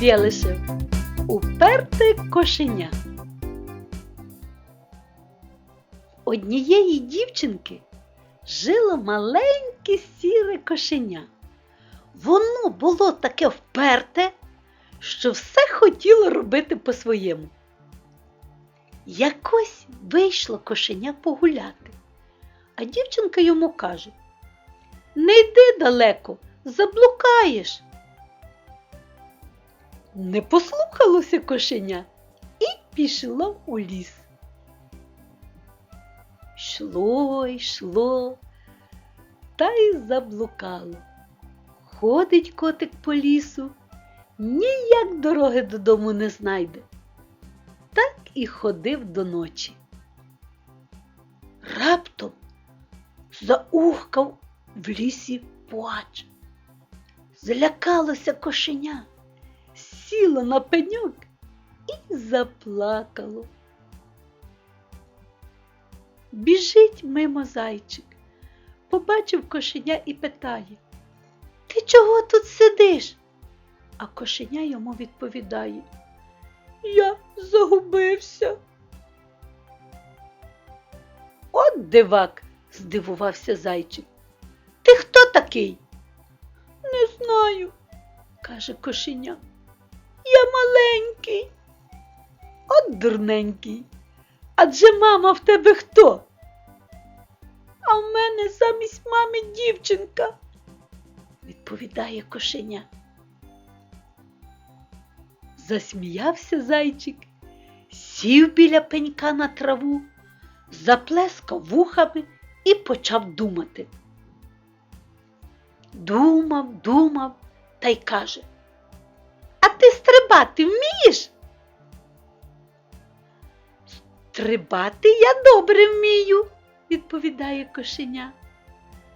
Єлишев. Уперте кошеня. Однієї дівчинки жило маленьке сіре кошеня. Воно було таке вперте, що все хотіло робити по-своєму. Якось вийшло кошеня погуляти, а дівчинка йому каже: Не йди далеко, заблукаєш. Не послухалося кошеня і пішло у ліс. Йшло, йшло, та й заблукало. Ходить котик по лісу, ніяк дороги додому не знайде. Так і ходив до ночі. Раптом заухкав в лісі плач. Злякалося кошеня, сіло на пеньок і заплакало. Біжить мимо зайчик, побачив кошеня і питає Ти чого тут сидиш? А кошеня йому відповідає Я загубився. От дивак, здивувався зайчик. Ти хто такий? Не знаю, каже кошеня. Я маленький. От дурненький. Адже мама в тебе хто? А в мене замість мами дівчинка, відповідає кошеня. Засміявся зайчик, сів біля пенька на траву, заплескав вухами і почав думати. Думав, думав та й каже, ти стрибати вмієш? Стрибати я добре вмію, відповідає кошеня.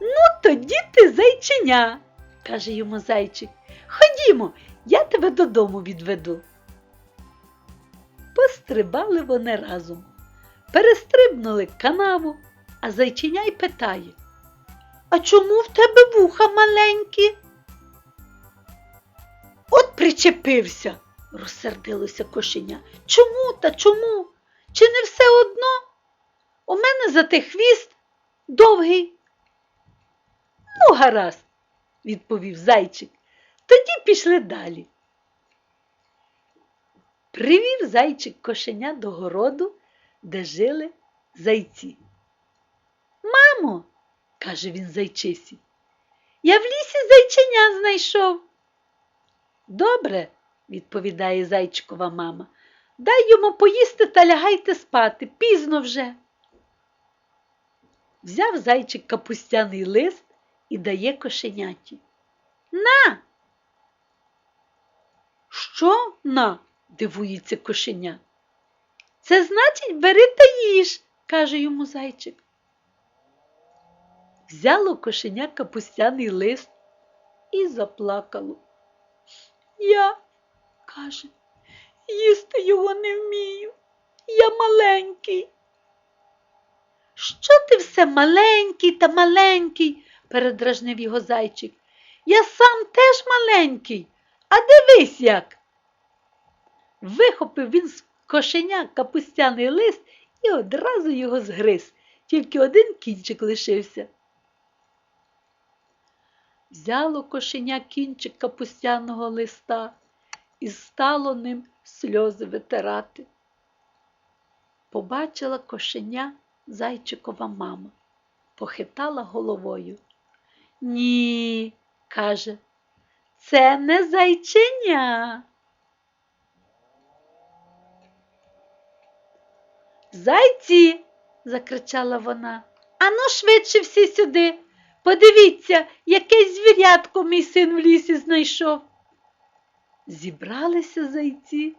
Ну, тоді ти зайченя, каже йому зайчик. Ходімо, я тебе додому відведу. Пострибали вони разом, перестрибнули канаву, а зайченя й питає А чому в тебе вуха маленькі? Причепився, розсердилося кошеня. Чому та чому? Чи не все одно? У мене зате хвіст довгий. Ну, гаразд, відповів зайчик. Тоді пішли далі. Привів зайчик кошеня до городу, де жили зайці. Мамо, каже він зайчисі, я в лісі зайченя знайшов. Добре, відповідає зайчикова мама. Дай йому поїсти та лягайте спати, пізно вже. Взяв зайчик капустяний лист і дає кошеняті. На. Що на? дивується кошеня. Це значить, бери та їж, каже йому зайчик. Взяло кошеня капустяний лист і заплакало. Я, каже, їсти його не вмію. Я маленький. Що ти все маленький та маленький? передражнив його зайчик. Я сам теж маленький, а дивись як. Вихопив він з кошеня капустяний лист і одразу його згриз, тільки один кінчик лишився. Взяло кошеня кінчик капустяного листа і стало ним сльози витирати. Побачила кошеня зайчикова мама, похитала головою. Ні, каже, це не зайченя. Зайці, закричала вона, ану швидше всі сюди. Подивіться, якесь звірятко мій син в лісі знайшов. Зібралися зайці,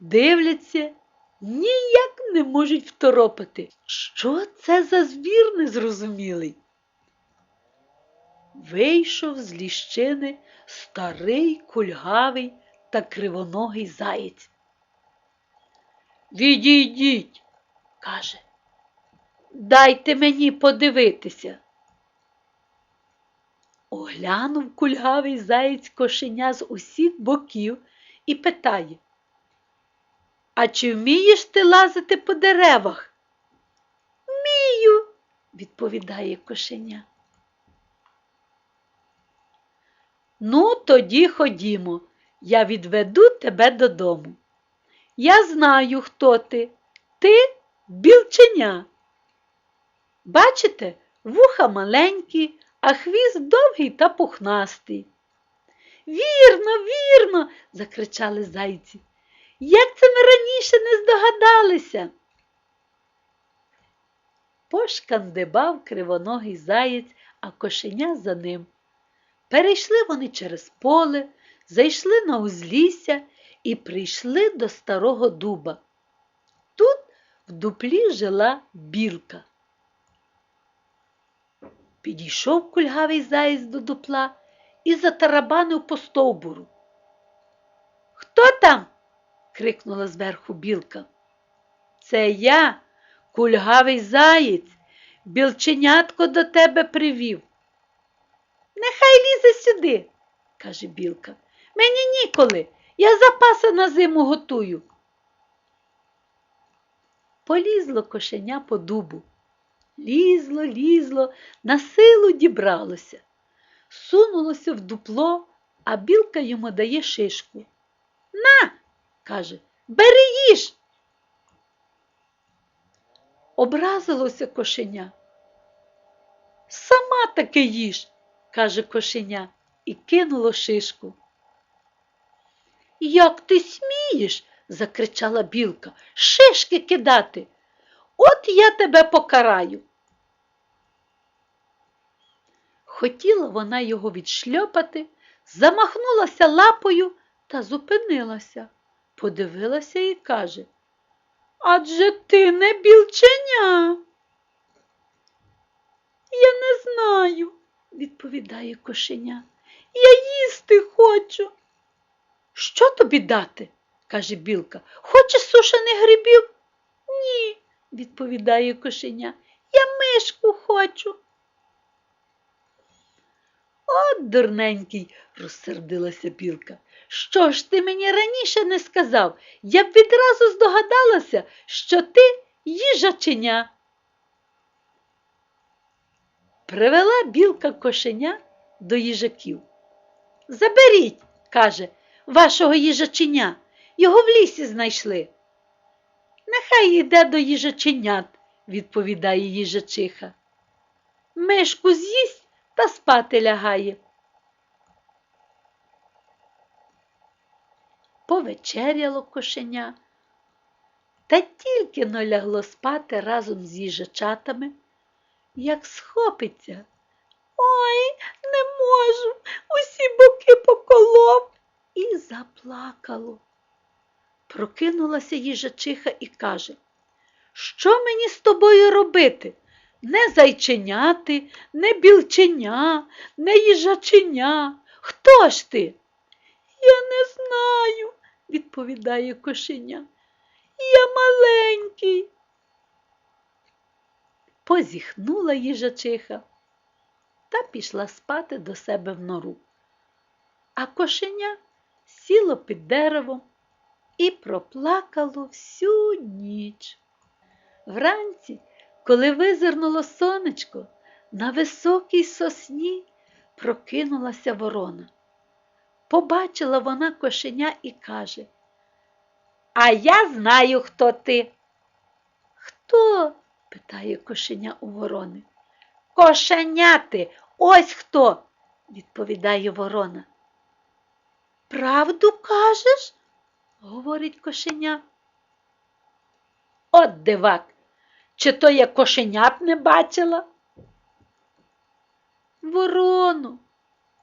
дивляться, ніяк не можуть второпати. Що це за звір незрозумілий? Вийшов з ліщини старий кульгавий та кривоногий заєць. Відійдіть, каже, дайте мені подивитися. Оглянув кульгавий заєць кошеня з усіх боків і питає. А чи вмієш ти лазити по деревах? Вмію, відповідає кошеня. Ну, тоді ходімо, я відведу тебе додому. Я знаю, хто ти. Ти білченя. Бачите, вуха маленькі, а хвіст довгий та пухнастий. Вірно, вірно, закричали зайці. Як це ми раніше не здогадалися? Пошкандибав кривоногий заєць, а кошеня за ним. Перейшли вони через поле, зайшли на узлісся і прийшли до старого дуба. Тут в дуплі жила білка. Підійшов кульгавий заєць до дупла і затарабанив по стовбуру. Хто там? крикнула зверху білка. Це я, кульгавий заєць, білченятко до тебе привів. Нехай лізе сюди, каже білка. Мені ніколи, я запаси на зиму готую. Полізло кошеня по дубу. Лізло, лізло, на силу дібралося. Сунулося в дупло, а білка йому дає шишку. На, каже, бери їж. Образилося кошеня. Сама таки їж, каже кошеня і кинуло шишку. Як ти смієш? закричала білка. Шишки кидати. От я тебе покараю. Хотіла вона його відшльопати, замахнулася лапою та зупинилася, подивилася і каже Адже ти не білченя. Я не знаю, відповідає кошеня. Я їсти хочу. Що тобі дати? каже білка. Хочеш сушених грибів? Ні, відповідає кошеня. Я мишку хочу. От, дурненький, розсердилася білка. Що ж ти мені раніше не сказав? Я б відразу здогадалася, що ти їжаченя. Привела білка кошеня до їжаків. Заберіть, каже, вашого їжаченя. Його в лісі знайшли. Нехай йде до їжаченят, відповідає їжачиха. Мишку з'їсть та спати лягає. Повечеряло кошеня, та тільки но лягло спати разом з їжачатами, як схопиться. Ой, не можу, усі боки поколов і заплакало. Прокинулася їжачиха і каже, що мені з тобою робити? Не зайченяти, не білченя, не їжаченя. Хто ж ти? Я не знаю, відповідає кошеня. Я маленький. Позіхнула їжачиха та пішла спати до себе в нору. А кошеня сіло під деревом і проплакало всю ніч. Вранці, коли визирнуло сонечко, на високій сосні прокинулася ворона. Побачила вона кошеня і каже, А я знаю, хто ти. Хто? питає кошеня у ворони. Кошеняти, ось хто, відповідає ворона. Правду кажеш? говорить кошеня. От дивак, чи то я кошенят не бачила? Ворону,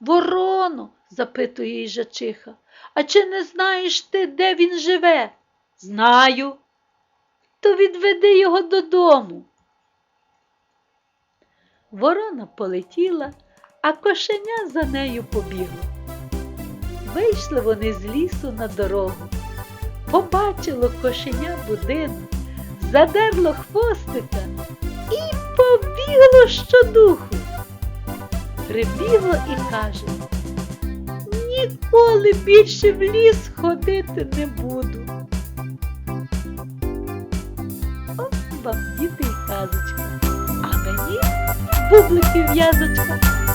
ворону, запитує їжачиха, а чи не знаєш ти, де він живе? Знаю. То відведи його додому. Ворона полетіла, а кошеня за нею побігло. Вийшли вони з лісу на дорогу. Побачило кошеня будинок, задерло хвостика і побігло щодуху. Прибігло і каже ніколи більше в ліс ходити не буду. От вам діти і казочка. А мені бубликів в'язочка.